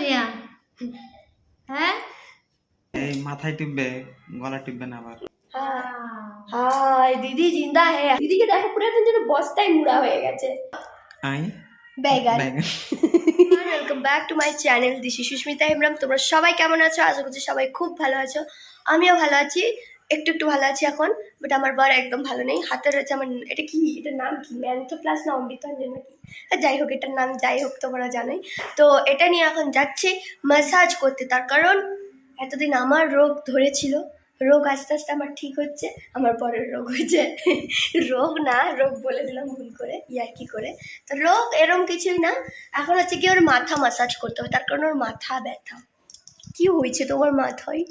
মিয়া হ্যাঁ? এই মাথায় টিপবে গলা টিপবে না আবার। হাই দিদি জিন্দা হে। দিদিকে দেখো পুরো একদম যেন বস্তায় মুড়া হয়ে গেছে। I? Began welcome back to my channel Dishi Susmita Imran. তোমরা সবাই কেমন আছো? আশা করছি সবাই খুব ভালো আছো। আমিও ভালো আছি। একটু একটু ভালো আছি এখন বাট আমার বর একদম ভালো নেই। হাতে রয়েছে আমার, এটা কি? এটার নাম কি? ম্যান্থো প্লাস না অমৃতঞ্জন নাকি? আর যাই হোক, এটার নাম যাই হোক, তোমরা জানোই। তো এটা নিয়ে এখন যাচ্ছি ম্যাসাজ করতে। তার কারণ, এতদিন আমার রোগ ধরেছিল। রোগ আস্তে আস্তে আমার ঠিক হচ্ছে। আমার পরের রোগ হয়েছে। রোগ না, রোগ বলে দিলাম ভুল করে, ইয়ার কি করে। তো রোগ এরম কিছুই না। এখন হচ্ছে কি ওর মাথা মাসাজ করতে হবে। তার কারণ ওর মাথা ব্যথা। কি হয়েছে তোমার মাথায়?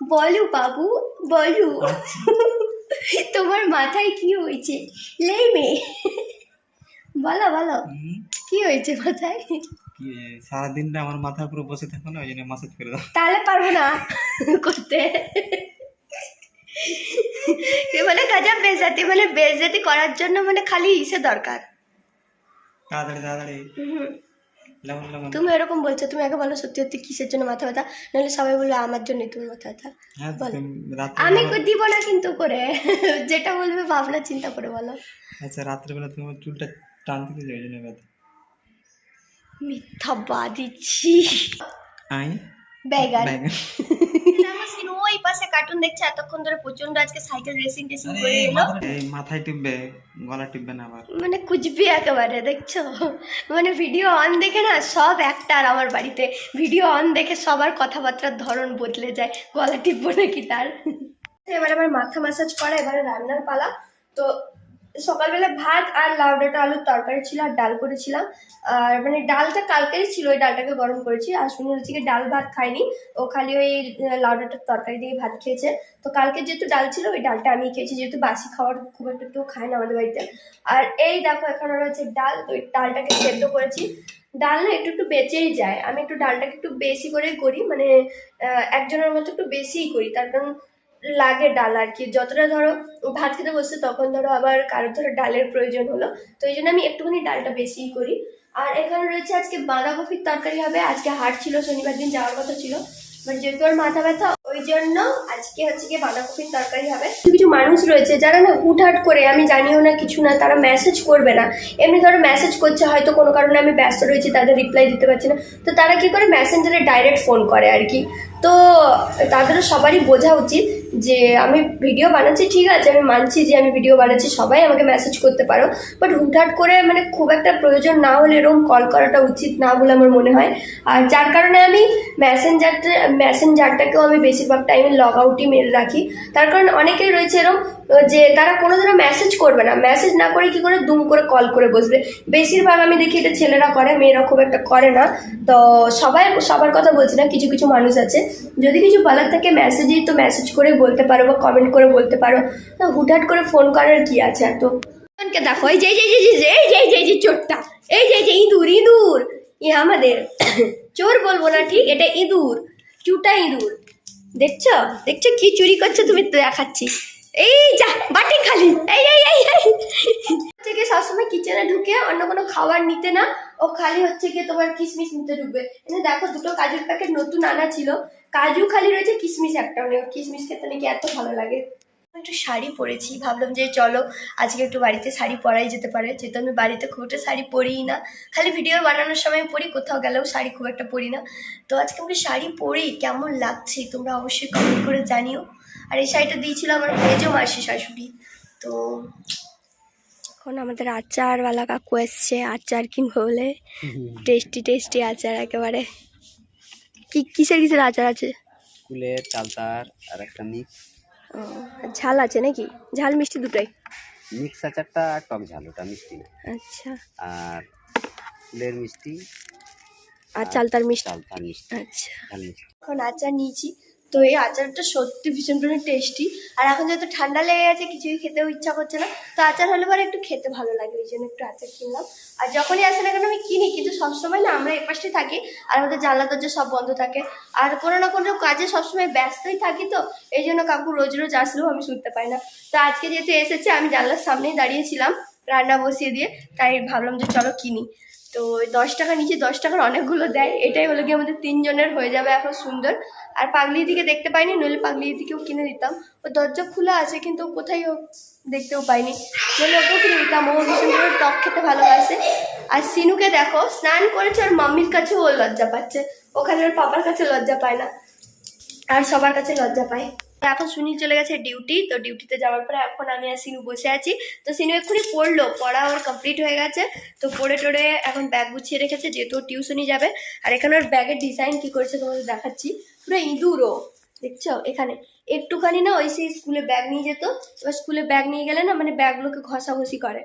বলো বাবু বলো। তোমার মাথায় কি হয়েছে? লেই মেয়ে। বলো বলো। কি হয়েছে মাথায়? সারাদিনটা আমার মাথার উপরে বসে থাকো না ওই জন্য মাসাজ করে দাও। তাহলে পারব না করতে। মানে গজব বেজাতি মানে বেজাতি করার জন্য মানে খালি ইসে দরকার। তাড়াতাড়ি তাড়াতাড়ি। তুমি এরকম বলছো তুমি আগে বলো সত্যি সত্যি কিসের জন্য মাথা ব্যথা? নাহলে সবাই বলবে আমার জন্যই তুমি মাথা ব্যথা। হ্যাঁ আমি দিব না কিন্তু করে। যেটা বলবে ভাবনা চিন্তা করে বলো। আচ্ছা রাত্রেবেলা তুমি আমার চুলটা টানতে দিলে ওই জন্য ব্যথা। মিথ্যা বাদিচ্ছি আই? বেগান ব্যাগ ওই পাশে কার্টুন দেখছে এতক্ষণ ধরে প্রচণ্ড আজকে সাইকেল রেসিং টেসিং করে এলো। মাথায়- এই মাথায় টিপবে গলা টিপবে না আবার। মানে কুচবি একেবারে দেখছ? মানে ভিডিও অন দেখে না সব অ্যাক্টার আমার বাড়িতে। ভিডিও অন দেখে সবার কথাবার্তার ধরন বদলে যায়। গলা টিপবো নাকি তার? এবার আমার মাথা ম্যাসাজ করা এবারে রান্নার পালা। তো সকালবেলা ভাত আর লাউ ডাঁটা, আলুর তরকারি ছিল আর ডাল করেছিলাম। আর মানে ডালটা কালকেরই ছিল, ওই ডালটাকে গরম করেছি। আর শুনে হচ্ছে ডাল ভাত খাইনি ও খালি ওই লাউ ডাঁটার তরকারি দিয়ে ভাত খেয়েছে। তো কালকে যেহেতু ডাল ছিল, ওই ডালটা আমি খেয়েছি। যেহেতু বাসি খাওয়ার খুব একটা কেউ খায় না আমাদের বাড়িতে। আর এই দেখো, এখন এখানে রয়েছে ডাল, তো ওই ডালটাকে সেদ্ধ করেছি। ডাল না একটু একটু বেঁচেই যায়। আমি একটু ডালটাকে একটু বেশি করে করি মানে একজনের মতো একটু বেশিই করি। তার কারণ লাগে ডাল আর কি। যতটা ধরো ভাত খেতে বসছে তখন ধরো আবার কারোর ধরো ডালের প্রয়োজন হলো। তো এই জন্য আমি একটুখানি ডালটা বেশিই করি। আর এখানে রয়েছে আজকে বাঁধাকপির তরকারি হবে। আজকে হাট ছিল, শনিবার দিন যাওয়ার কথা ছিল। বাট যেহেতু ওর মাথা ব্যথা, ওই জন্য আজকে হচ্ছে গিয়ে বাঁধাকপির তরকারি হবে। কিছু কিছু মানুষ রয়েছে যারা না হুটহাট করে, আমি জানিও না কিছু না, তারা মেসেজ করবে না। এমনি ধরো মেসেজ করছে, হয়তো কোনো কারণে আমি ব্যস্ত রয়েছি, তাদের রিপ্লাই দিতে পারছি না। তো তারা কি করে মেসেঞ্জারে ডাইরেক্ট ফোন করে আর কি। তো তাদেরও সবারই বোঝা উচিত যে আমি ভিডিও বানাচ্ছি, ঠিক আছে, আমি মানছি যে আমি ভিডিও বানাচ্ছি, সবাই আমাকে মেসেজ করতে পারো। বাট হুটহাট করে মানে খুব একটা প্রয়োজন না হলে এরকম কল করাটা উচিত না বলে আমার মনে হয়। আর যার কারণে আমি মেসেঞ্জারটা মেসেঞ্জারটাকেও আমি বেশিরভাগ টাইমে লগ আউটই মেরে রাখি। তার কারণ অনেকেই রয়েছে এরকম যে তারা কোনোদিনও মেসেজ করবে না। মেসেজ না করে কি করে? দুম করে কল করে বসবে। বেশিরভাগ আমি দেখি এটা ছেলেরা করে, মেয়েরা খুব একটা করে না। তো সবাই, সবার কথা বলছি না, কিছু কিছু মানুষ আছে। যদি কিছু বলার থাকে মেসেজেই তো মেসেজ করে বলতে পারো বা কমেন্ট করে বলতে পারো। হুটহাট করে ফোন করার কি আছে এত? কে দেখো এই যে যে যে যে এই যে যে যে চোরটা এই যে যে ইঁদুর ইঁদুর। ই আমাদের চোর বলব না ঠিক? এটা ইঁদুর চুটা ইঁদুর। দেখছ? দেখছ কি চুরি করছ তুমি? তো দেখাচ্ছি। এই যা বাটি খালি। এই এই এই এই। থেকে সবসময় কিচেনে ঢুকে অন্য কোনো খাবার নিতে না। ও খালি হচ্ছে গিয়ে তোমার কিসমিস নিতে ঢুকবে। দেখো দুটো কাজুর প্যাকেট নতুন আনা ছিল। কাজু খালি রয়েছে কিসমিস একটাও নেই। ওর কিসমিস খেতে নাকি এত ভালো লাগে। একটু শাড়ি পরেছি ভাবলাম যে চলো আজকে একটু বাড়িতে শাড়ি পরাই যেতে পারে। যেহেতু আমি বাড়িতে খুব একটা শাড়ি পরিই না। খালি ভিডিও বানানোর সময় পরি কোথাও গেলেও শাড়ি খুব একটা পরি না। তো আজকে আমাকে শাড়ি পরি কেমন লাগছে? তোমরা অবশ্যই কমেন্ট করে জানিও। আর এই শাড়িটা দিয়েছিল আমার মেজো মাসি শাশুড়ি। তো এখন আমাদের আচারওয়ালা কাকু এসছে আচার কিনবো বলে। টেস্টি টেস্টি আচার একেবারে। কি কিসের কিসের আচার আছে? কুলের চালতার আর একটা মিক্স। ঝাল আছে নাকি? ঝাল মিষ্টি দুটাই? মিক্স আচারটা আর টক ঝাল ওটা মিষ্টি না। আচ্ছা। আর কুলের মিষ্টি আর চালতার মিষ্টি? চালতার মিষ্টি। আচ্ছা। এখন আচার নিয়েছি। তো এই আচারটা সত্যি ভীষণ ভীষণ টেস্টি আর এখন যেহেতু ঠান্ডা লেগে গেছে, কিছুই খেতেও ইচ্ছা করছে না। তো আচার হলে পরে একটু খেতে ভালো লাগে, ওই জন্য একটু আচার কিনলাম। আর যখনই আসে না কেন আমি কিনি, কিন্তু সবসময় না আমরা এপাশে থাকি আর আমাদের জানলা, দরজা সব বন্ধ থাকে। আর কোনো না কোনো কাজে সবসময় ব্যস্তই থাকি তো, এই জন্য কাকু রোজ রোজ আসলেও আমি শুনতে পাই না। তো আজকে যেহেতু এসেছে, আমি জানলার সামনেই দাঁড়িয়েছিলাম, রান্না বসিয়ে দিয়ে, তাই ভাবলাম যে চলো কিনি। তো ওই দশ টাকা নিচে দশ টাকার অনেকগুলো দেয়, এটাই হলো কি আমাদের তিনজনের হয়ে যাবে এখন সুন্দর। আর পাগলি দিকে দেখতে পাইনি, নইলে পাগলি দিকেও কিনে দিতাম। ও দরজা খোলা আছে কিন্তু কোথায় দেখতেও পাইনি। নইলে ওকেও কিনে দিতাম, ও ভীষণ করে টক খেতে ভালোবাসে। আর সিনুকে দেখো, স্নান করেছে আর মাম্মির কাছেও ও লজ্জা পাচ্ছে। ওখানে ওর পাপার কাছে লজ্জা পায় না, আর সবার কাছে লজ্জা পায়। এখন সুনি চলে গেছে ডিউটি তো ডিউটিতে যাওয়ার পরে এখন আমি আর সিনু বসে আছি। তো সিনু এক্ষুনি পড়ল, পড়া ওর কমপ্লিট হয়ে গেছে। তো পড়ে টড়ে এখন ব্যাগ গুছিয়ে রেখেছে, যেহেতু টিউশনি যাবে। আর এখানে ওর ব্যাগের ডিজাইন কি করেছে তোমাদের দেখাচ্ছি। পুরো ইঁদুরও দেখছ? এখানে। একটুখানি না ওই সেই স্কুলে ব্যাগ নিয়ে যেত। এবার স্কুলে ব্যাগ নিয়ে গেলে না মানে ব্যাগগুলোকে ঘষাঘষি করে।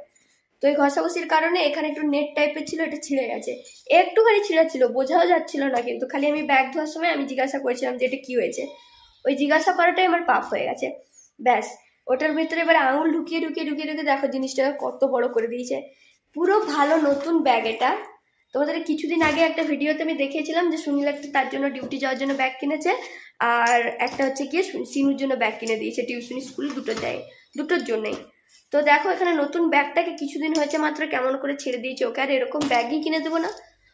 তো এই ঘষাঘষির কারণে এখানে একটু নেট টাইপের ছিল, এটা ছিঁড়ে গেছে। একটুখানি ছিঁড়া ছিল, বোঝাও যাচ্ছিল না, কিন্তু খালি আমি ব্যাগ ধোয়ার সময় আমি জিজ্ঞাসা করেছিলাম যে এটা কী হয়েছে। ওই জিজ্ঞাসা করাটাই আমার পাপ হয়ে গেছে। ব্যাস, ওটার ভিতরে এবার আঙুল ঢুকিয়ে ঢুকিয়ে ঢুকিয়ে ঢুকিয়ে দেখো জিনিসটা কত বড় করে দিয়েছে। পুরো ভালো নতুন ব্যাগ এটা। তোমাদের কিছুদিন আগে একটা ভিডিওতে আমি দেখিয়েছিলাম যে সুনীল একটা তার জন্য ডিউটি যাওয়ার জন্য ব্যাগ কিনেছে। আর একটা হচ্ছে গিয়ে সিনুর জন্য ব্যাগ কিনে দিয়েছে। টিউশনি স্কুল দুটো দেয়, দুটোর জন্যই। তো দেখো এখানে নতুন ব্যাগটাকে কিছুদিন হয়েছে মাত্র কেমন করে ছেড়ে দিয়েছে ওকে। আর এরকম ব্যাগই কিনে দেবো না।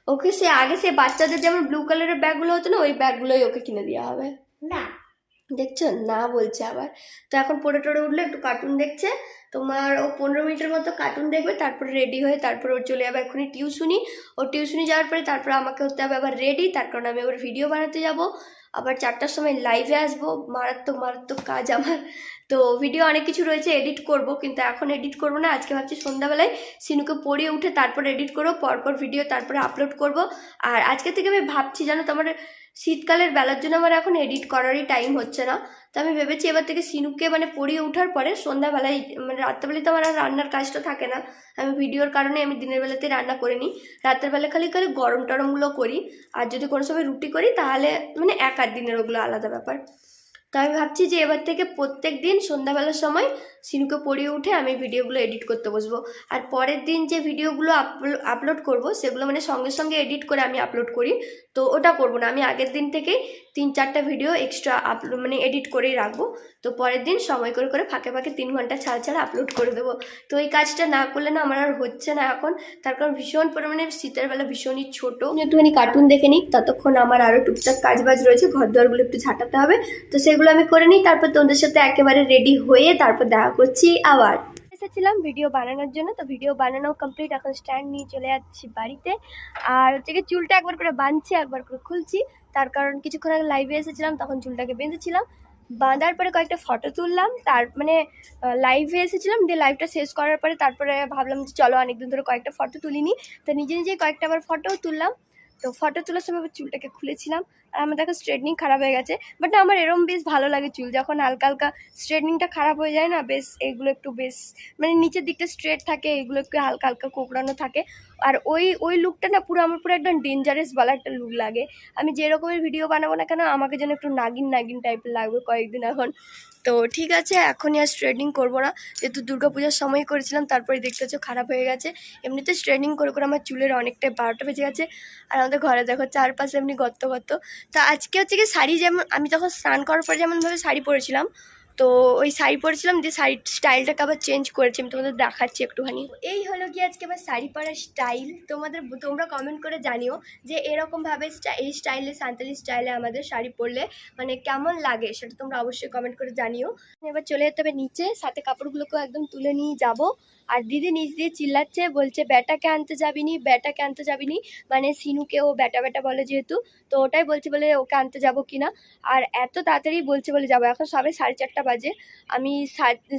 ওকে সে আগে সে বাচ্চাদের যেমন ব্লু কালারের ব্যাগগুলো হতো না, ওই ব্যাগগুলোই ওকে কিনে দেওয়া হবে। না দেখছ? না বলছে আবার। তো এখন পড়ে টড়ে উঠলে, একটু কার্টুন দেখছে। তোমার ও পনেরো মিনিটের মতো কার্টুন দেখবে, তারপরে রেডি হয়ে তারপর ওর চলে যাবে এখনই টিউশনি ও টিউশনি যাওয়ার পরে তারপর আমাকে হতে হবে আবার রেডি তার কারণে আমি আবার ভিডিও বানাতে যাব। আবার চারটার সময় লাইভে আসব। মারাত্মক মারাত্মক কাজ আমার। তো ভিডিও অনেক কিছু রয়েছে এডিট করব, কিন্তু এখন এডিট করব না। আজকে ভাবছি সন্ধ্যাবেলায় সিনুকে পড়িয়ে উঠে তারপর এডিট করব, পরপর ভিডিও তারপরে আপলোড করব। আর আজকে থেকে আমি ভাবছি, জানো তো আমার শীতকালের বেলার জন্য আমার এখন এডিট করারই টাইম হচ্ছে না। তো আমি ভেবেছি এবার থেকে সিনুকে মানে পড়িয়ে ওঠার পরে সন্ধ্যাবেলায় মানে রাত্রেবেলায় তো আমার আর রান্নার কাজটা থাকে না। আমি ভিডিওর কারণে আমি দিনের বেলাতে রান্না করে নিই। রাতের বেলা খালি খালি গরম টরমগুলো করি। আর যদি কোনো সময় রুটি করি, তাহলে মানে এক আধ দিনের ওগুলো আলাদা ব্যাপার। তো আমি ভাবছি যে এবার থেকে প্রত্যেক দিন সন্ধ্যাবেলার সময় সিনুকে পড়িয়ে উঠে আমি ভিডিওগুলো এডিট করতে বসবো। আর পরের দিন যে ভিডিওগুলো আপলোড করব সেগুলো মানে সঙ্গে সঙ্গে এডিট করে আমি আপলোড করি। তো ওটা করব না, আমি আগের দিন থেকেই তিন চারটা ভিডিও এক্সট্রা আপলোড মানে এডিট করেই রাখব। তো পরের দিন সময় করে করে ফাঁকে ফাঁকে তিন ঘণ্টা ছাড়া ছাড়া আপলোড করে দেবো। তো এই কাজটা না করলে না আমার আর হচ্ছে না এখন। তার কারণ ভীষণ পরিমাণে শীতের বেলা ভীষণই ছোট। একটুখানি কার্টুন দেখে নিই, ততক্ষণ আমার আরও টুকটাক কাজ বাজ রয়েছে ঘর দোয়ারগুলো একটু ঝাঁটাতে হবে। তো সেগুলো আমি করে নিই, তারপর তোমাদের সাথে একেবারে রেডি হয়ে তারপর দেখা করছি আবার। এসেছিলাম ভিডিও বানানোর জন্য, তো ভিডিও বানানো কমপ্লিট এখন স্ট্যান্ড নিয়ে চলে যাচ্ছি বাড়িতে। আর হচ্ছে কি চুলটা একবার করে বাঁধছি, একবার করে খুলছি। তার কারণ কিছুক্ষণ আগে লাইভে এসেছিলাম, তখন চুলটাকে বেঁধেছিলাম। বাঁধার পরে কয়েকটা ফটো তুললাম, তার মানে লাইভে এসেছিলাম, দিয়ে লাইভটা শেষ করার পরে তারপরে ভাবলাম যে চলো অনেকদিন ধরে কয়েকটা ফটো তুলিনি। তো নিজে নিজেই কয়েকটা আবার ফটোও তুললাম। তো ফটো তোলার সময় চুলটাকে খুলেছিলাম। আমার দেখো স্ট্রেটনিং খারাপ হয়ে গেছে বাট না আমার এরম বেশ ভালো লাগে চুল। যখন হালকা হালকা স্ট্রেটনিংটা খারাপ হয়ে যায় না, বেশ এগুলো একটু বেশ মানে নিচের দিকটা স্ট্রেট থাকে, এগুলো একটু হালকা হালকা কোকড়ানো থাকে। আর ওই ওই লুকটা না পুরো আমার পুরো একদম ডেঞ্জারাস বলা একটা লুক লাগে। আমি যে রকমের ভিডিও বানাবো না কেন, আমাকে যেন একটু নাগিন নাগিন টাইপের লাগবে কয়েকদিন এখন। তো ঠিক আছে, এখনই আর স্ট্রেটনিং করব না। যেহেতু দুর্গাপূজার সময় করেছিলাম তারপরে দেখতেছো খারাপ হয়ে গেছে। এমনিতে স্ট্রেটনিং করে করে আমার চুলের অনেকটাই বারোটা বেজে গেছে। আর আমাদের ঘরে দেখো চারপাশে এমনি গর্ত গর্ত। তো আজকে হচ্ছে কি শাড়ি যেমন, আমি তখন স্নান করার পরে যেমনভাবে শাড়ি পরেছিলাম, তো ওই শাড়ি পরেছিলাম দিয়ে শাড়ির স্টাইলটাকে আবার চেঞ্জ করেছি, আমি তোমাদের দেখাচ্ছি একটুখানি। এই হলো কি আজকে আমার শাড়ি পরার স্টাইল তোমাদের তোমরা কমেন্ট করে জানিও যে এরকমভাবে এই স্টাইলে সান্তালি স্টাইলে আমাদের শাড়ি পরলে মানে কেমন লাগে, সেটা তোমরা অবশ্যই কমেন্ট করে জানিও। এবার চলে যেতে হবে নিচে, সাথে কাপড়গুলোকেও একদম তুলে নিয়ে যাব। আর দিদি নিচ দিয়ে চিল্লাচ্ছে, বলছে, ব্যাটাকে আনতে যাবি যাবিনি, ব্যাটাকে আনতে যাবি যাবিনি। মানে সিনুকে ও ব্যাটা ব্যাটা বলে যেহেতু, তো ওটাই বলছে বলে ওকে আনতে যাব কিনা আর এত তাড়াতাড়ি বলছে বলে যাব, এখন সবে সাড়ে চারটা বাজে। আমি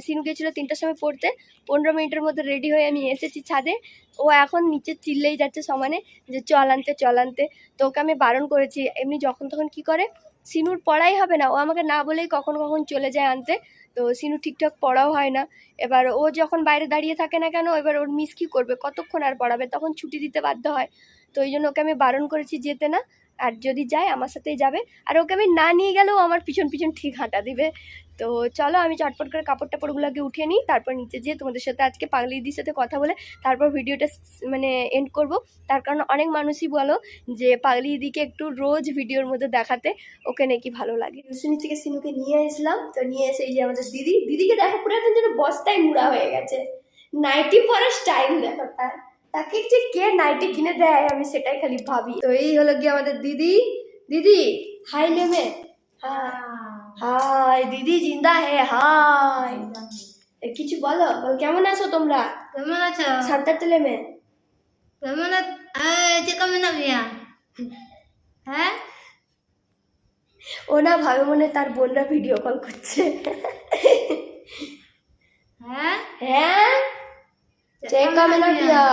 সিনু গেছিল তিনটার সময় পড়তে, পনেরো মিনিটের মধ্যে রেডি হয়ে আমি এসেছি ছাদে। ও এখন নিচে চিল্লেই যাচ্ছে সমানে যে, চল আনতে চল আনতে। তো ওকে আমি বারণ করেছি, এমনি যখন তখন কি করে? সিনুর পড়াই হবে না, ও আমাকে না বলেই কখন কখন চলে যায় আনতে। তো সিনু ঠিকঠাক পড়াও হয় না। এবার ও যখন বাইরে দাঁড়িয়ে থাকে না কেন, এবার ওর মিস কী করবে, কতক্ষণ আর পড়াবে? তখন ছুটি দিতে বাধ্য হয়। তো ওই জন্য ওকে আমি বারণ করেছি যেতে না, আর যদি যায় আমার সাথেই যাবে। আর ওকে আমি না নিয়ে গেলেও আমার পিছন পিছন ঠিক হাঁটা দিবে। তো চলো আমি চটপট করে কাপড় টাপড়গুলোকে উঠিয়ে নিই তারপর নিচে যেয়ে তোমাদের সাথে আজকে পাগলি দিদির সাথে কথা বলে তারপর ভিডিওটা মানে এন্ড করব। তার কারণ অনেক মানুষই বলো যে পাগলি দিদিকে একটু রোজ ভিডিওর মধ্যে দেখাতে ওকে নাকি ভালো লাগে। টিউশনি থেকে সিনুকে নিয়ে এসলাম তো নিয়ে এসে এই যে আমাদের দিদি দিদিকে দেখো পুরো এখন যেন বস্তায় মুড়া হয়ে গেছে। নাইটি পরার স্টাইল দেখো তার। তাকে যে কে নাইটি কিনে দেয় আমি সেটাই খালি ভাবি। তো এই হলো গিয়ে আমাদের দিদি। দিদি হাই নেমে হাই দিদি জিন্দা হে হাই। কিছু বলো বলো, কেমন আছো তোমরা? কেমন আছো? সান্তার তেলে মেয়ে কেমন আছ- কেমন আমিয়া হ্যাঁ? ও না ভাবে মনে তার বোনরা ভিডিও কল করছে। হ্যাঁ? হ্যাঁ? চেক কামে না মিয়া কেমন আমিয়া চেক কামে না মিয়া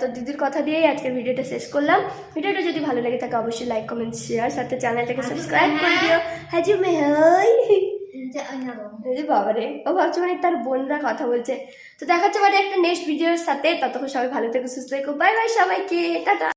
তো দিদির কথা দিয়েই আজকে ভিডিওটা শেষ করলাম। ভিডিওটা যদি ভালো লাগে তাকে অবশ্যই লাইক কমেন্ট শেয়ার সাথে চ্যানেলটাকে সাবস্ক্রাইব করে দিও। হাজি মে হাই। এই যে বাবারে ও ভাবছে মানে তার বোনরা কথা বলছে। তো দেখাচ্ছে মানে একটা নেক্সট ভিডিওর সাথে। ততক্ষণ সবাই ভালো থেকে সুস্থ থেকো। বাই বাই সবাইকে। টাটা।